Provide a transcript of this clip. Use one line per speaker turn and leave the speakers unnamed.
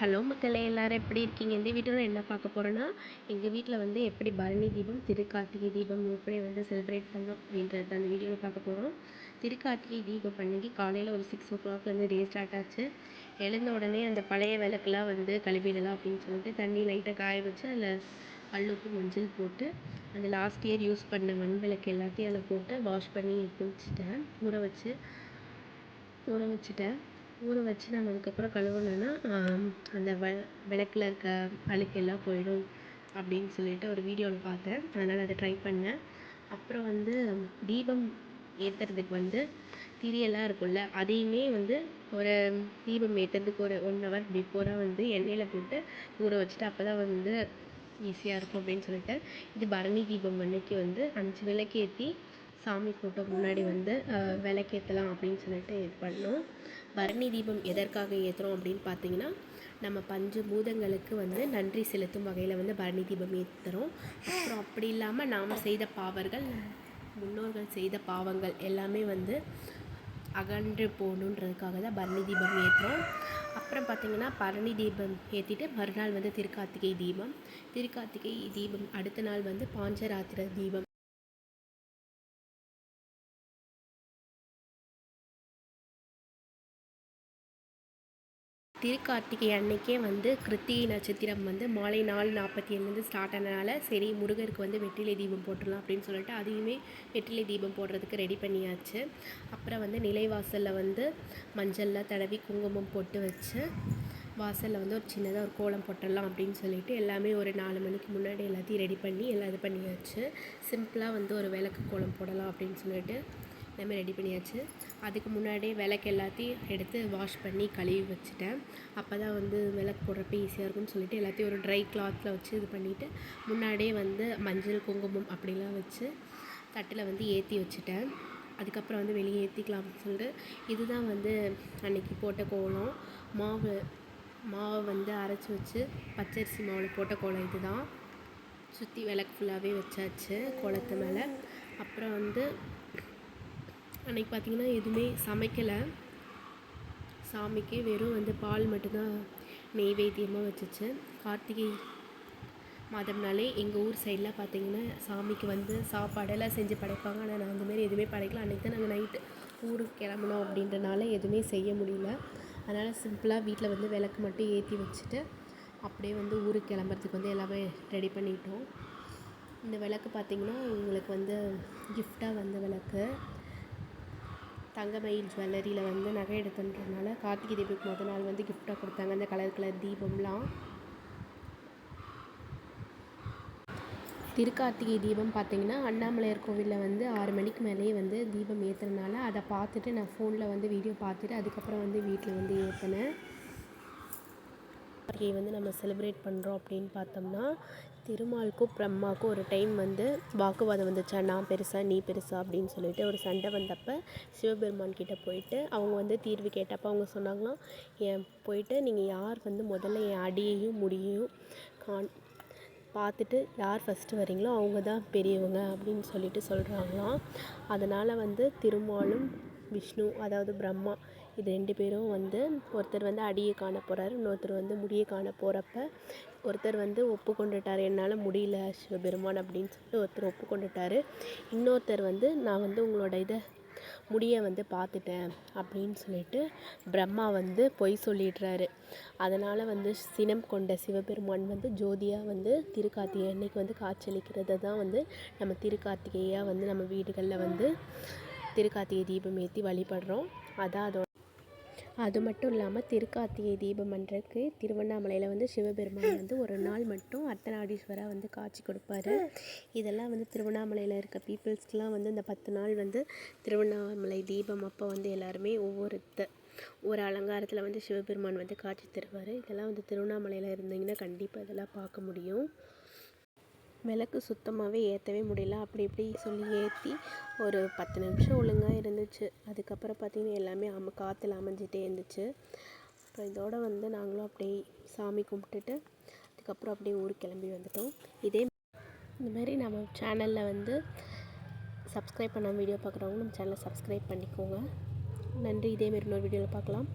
Hello மக்களே எல்லோரும் எப்படி இருக்கீங்க? இந்த வீடியோவில் என்ன பார்க்க போகிறோன்னா எங்கள் வீட்டில் வந்து எப்படி பரணி தீபம் திருக்கார்த்திகை தீபம் எப்படி வந்து செலிப்ரேட் பண்ணோம் அப்படின்றத அந்த வீடியோவில் பார்க்க போகிறோம் திருக்கார்த்திகை தீபம் பண்ணி காலையில் ஒரு சிக்ஸ் ஓ கிளாக்லேருந்து டே ஸ்டார்ட் ஆச்சு. எழுந்த உடனே அந்த பழைய விளக்குலாம் வந்து கழுவிடலாம் அப்படின்னு சொல்லிட்டு தண்ணி லைட்டாக காய வச்சு அதில் அள்ளுப்பு மஞ்சள் போட்டு அந்த லாஸ்ட் இயர் யூஸ் பண்ண மண் விளக்கு எல்லாத்தையும் அதில் போட்டு வாஷ் பண்ணி எடுத்து வச்சுட்டேன். ஊற வச்சு ஊற வச்சுட்டேன். ஊற வச்சு நம்ம அதுக்கப்புறம் கழுவுனோன்னா அந்த வ விளக்குல இருக்க அழுக்கெல்லாம் போயிடும் அப்படின்னு சொல்லிட்டு ஒரு வீடியோவில் பார்த்தேன். அதனால் அதை ட்ரை பண்ணேன். அப்புறம் வந்து தீபம் ஏற்றுறதுக்கு வந்து திரியெல்லாம் இருக்கும்ல அதையுமே வந்து ஒரு தீபம் ஏற்றுறதுக்கு ஒரு ஒன் ஹவர் பிஃபோராக வந்து எண்ணெயில் போட்டு ஊற வச்சுட்டு அப்போ தான் வந்து ஈஸியாக இருக்கும் அப்படின்னு சொல்லிட்டு இது பரணி தீபம் அன்னைக்கு வந்து அஞ்சு விளக்கேற்றி சாமி ஃபோட்டோ முன்னாடி வந்து விளக்கேற்றலாம் அப்படின்னு சொல்லிட்டு இது பண்ணோம். பரணி தீபம் எதற்காக ஏற்றுறோம் அப்படின்னு பார்த்தீங்கன்னா நம்ம பஞ்ச பூதங்களுக்கு வந்து நன்றி செலுத்தும் வகையில் வந்து பரணி தீபம் ஏற்றுறோம் அப்புறம் அப்படி இல்லாமல் நாம் செய்த பாவர்கள் முன்னோர்கள் செய்த பாவங்கள் எல்லாமே வந்து அகன்று போகணுன்றதுக்காக தான் பரணி தீபம் ஏற்றுறோம் அப்புறம் பார்த்திங்கன்னா பரணி தீபம் ஏற்றிட்டு மறுநாள் வந்து திருக்கார்த்திகை தீபம். திருக்கார்த்திகை தீபம் அடுத்த நாள் வந்து பாஞ்சராத்திர தீபம். திருக்கார்த்திகை அன்னைக்கே வந்து கிருத்திகை நட்சத்திரம் வந்து மாலை நாலு நாற்பத்தி ஏழுலேருந்து ஸ்டார்ட் ஆனதுனால சரி முருகருக்கு வந்து வெற்றிலை தீபம் போட்டுடலாம் அப்படின்னு சொல்லிட்டு அதையுமே வெற்றிலை தீபம் போடுறதுக்கு ரெடி பண்ணியாச்சு. அப்புறம் வந்து நிலைவாசலில் வந்து மஞ்சளில் தடவி குங்குமம் போட்டு வச்சு வாசலில் வந்து ஒரு சின்னதாக ஒரு கோலம் போட்டுடலாம் அப்படின்னு சொல்லிட்டு எல்லாமே ஒரு நாலு மணிக்கு முன்னாடி எல்லாத்தையும் ரெடி பண்ணி எல்லாம் இது பண்ணியாச்சு. சிம்பிளாக வந்து ஒரு விளக்கு கோலம் போடலாம் அப்படின்னு சொல்லிட்டு எல்லாமே ரெடி பண்ணியாச்சு. அதுக்கு முன்னாடியே விளக்கு எல்லாத்தையும் எடுத்து வாஷ் பண்ணி கழுவி வச்சுட்டேன். அப்போ தான் வந்து விளக்கு போடுறப்ப ஈஸியாக இருக்கும்னு சொல்லிட்டு எல்லாத்தையும் ஒரு ட்ரை கிளாத்தில் வச்சு இது பண்ணிவிட்டு முன்னாடியே வந்து மஞ்சள் குங்குமம் அப்படிலாம் வச்சு தட்டில் வந்து ஏற்றி வச்சுட்டேன். அதுக்கப்புறம் வந்து வெளியே ஏற்றிக்கலாம் அப்படின்னு சொல்லிட்டு இதுதான் வந்து அன்றைக்கி போட்ட கோலம். மாவு மாவை வந்து அரைச்சி வச்சு பச்சரிசி மாவில் போட்ட கோலம் இது தான் சுற்றி விளக்கு ஃபுல்லாகவே வச்சாச்சு கோலத்து மேலே. அப்புறம் வந்து அன்றைக்கி பார்த்திங்கன்னா எதுவுமே சமைக்கலை. சாமிக்கு வெறும் வந்து பால் மட்டும்தான் நெய்வேத்தியமாக வச்சுச்சு. கார்த்திகை மாதம்னாலே எங்கள் ஊர் சைடில் பார்த்திங்கன்னா சாமிக்கு வந்து சாப்பாடெல்லாம் செஞ்சு படைப்பாங்க. ஆனால் நான் அந்தமாரி எதுவுமே படைக்கல. அன்றைக்கி தான் நாங்கள் நைட்டு ஊருக்கு கிளம்புனோம் அப்படின்றனால எதுவுமே செய்ய முடியல. அதனால் சிம்பிளாக வீட்டில் வந்து விளக்கு மட்டும் ஏற்றி வச்சுட்டு அப்படியே வந்து ஊருக்கு கிளம்புறதுக்கு வந்து எல்லாமே ரெடி பண்ணிட்டோம். இந்த விளக்கு பார்த்திங்கன்னா எங்களுக்கு வந்து கிஃப்டாக வந்த விளக்கு. தங்கமயில் ஜுவல்லரியில் வந்து நகை எடுத்தன்றதுனால கார்த்திகை தீபத்துக்கு மொதல் நாள் வந்து கிஃப்டாக கொடுத்தாங்க. அந்த கலர் கலர் தீபம்லாம். திருக்கார்த்திகை தீபம் பார்த்தீங்கன்னா அண்ணாமலையார் கோவிலில் வந்து ஆறு மணிக்கு மேலேயே வந்து தீபம் ஏற்றுறதுனால அதை பார்த்துட்டு நான் ஃபோனில் வந்து வீடியோ பார்த்துட்டு அதுக்கப்புறம் வந்து வீட்டில் வந்து ஏற்றினேன் கார்த்திகை வந்து நம்ம செலிப்ரேட் பண்ணுறோம் அப்படின்னு பார்த்தோம்னா திருமாலுக்கும் பிரம்மாவுக்கும் ஒரு டைம் வந்து வாக்குவாதம் வந்துச்சா? நான் பெருசா நீ பெருசா அப்படின்னு சொல்லிட்டு ஒரு சண்டை வந்தப்போ சிவபெருமான் கிட்டே போயிட்டு அவங்க வந்து தீர்வு கேட்டப்போ அவங்க சொன்னாங்களாம் என் போயிட்டு நீங்கள் யார் வந்து முதல்ல என் அடியையும் முடியையும் கான் பார்த்துட்டு யார் ஃபஸ்ட்டு வரீங்களோ அவங்க தான் பெரியவங்க அப்படின்னு சொல்லிட்டு சொல்கிறாங்களாம் அதனால் வந்து திருமாலும் விஷ்ணு அதாவது பிரம்மா இது ரெண்டு பேரும் வந்து ஒருத்தர் வந்து அடியை காண போகிறாரு இன்னொருத்தர் வந்து முடியை காண போகிறப்ப ஒருத்தர் வந்து ஒப்புக்கொண்டுட்டார் என்னால் முடியல சிவபெருமான் அப்படின்னு சொல்லிட்டு ஒருத்தர் ஒப்புக்கொண்டுட்டார். இன்னொருத்தர் வந்து நான் வந்து உங்களோட இதை முடியை வந்து பார்த்துட்டேன் அப்படின்னு சொல்லிட்டு பிரம்மா வந்து பொய் சொல்லிடுறாரு. அதனால் வந்து சினம் கொண்ட சிவபெருமான் வந்து ஜோதியாக வந்து திருக்கார்த்திகை அன்னைக்கு வந்து காய்ச்சலிக்கிறத தான் வந்து நம்ம திருக்கார்த்திகையாக வந்து நம்ம வீடுகளில் வந்து திருக்கார்த்திகை தீபம் ஏற்றி வழிபடுறோம். அதான் அதோட அது மட்டும் இல்லாமல் திருக்கார்த்திகை தீபம் அன்றைக்கு திருவண்ணாமலையில் வந்து சிவபெருமான் வந்து ஒரு நாள் மட்டும் அர்த்தநாடீஸ்வராக வந்து காட்சி கொடுப்பாரு. இதெல்லாம் வந்து திருவண்ணாமலையில் இருக்க பீப்புள்ஸ்க்கெலாம் வந்து இந்த பத்து நாள் வந்து திருவண்ணாமலை தீபம் அப்போ வந்து எல்லாருமே ஒவ்வொருத்த ஒரு அலங்காரத்தில் வந்து சிவபெருமான் வந்து காட்சி தருவார். இதெல்லாம் வந்து திருவண்ணாமலையில் இருந்தீங்கன்னா கண்டிப்பாக இதெல்லாம் பார்க்க முடியும். விளக்கு சுத்தமாகவே ஏற்றவே முடியல. அப்படி இப்படி சொல்லி ஏற்றி ஒரு பத்து நிமிஷம் ஒழுங்காக இருந்துச்சு. அதுக்கப்புறம் பார்த்திங்கன்னா எல்லாமே அம காற்றுல அமைஞ்சிட்டே இருந்துச்சு. அப்புறம் இதோடு வந்து நாங்களும் அப்படியே சாமி கும்பிட்டுட்டு அதுக்கப்புறம் அப்படியே ஊருக்கு கிளம்பி வந்துட்டோம். இதே இந்த மாதிரி நம்ம சேனலில் வந்து சப்ஸ்கிரைப் பண்ண வீடியோ பார்க்குறவங்க நம்ம சேனலை சப்ஸ்கிரைப் பண்ணிக்கோங்க. நன்றி. இதேமாரி இன்னொரு வீடியோவில் பார்க்கலாம்.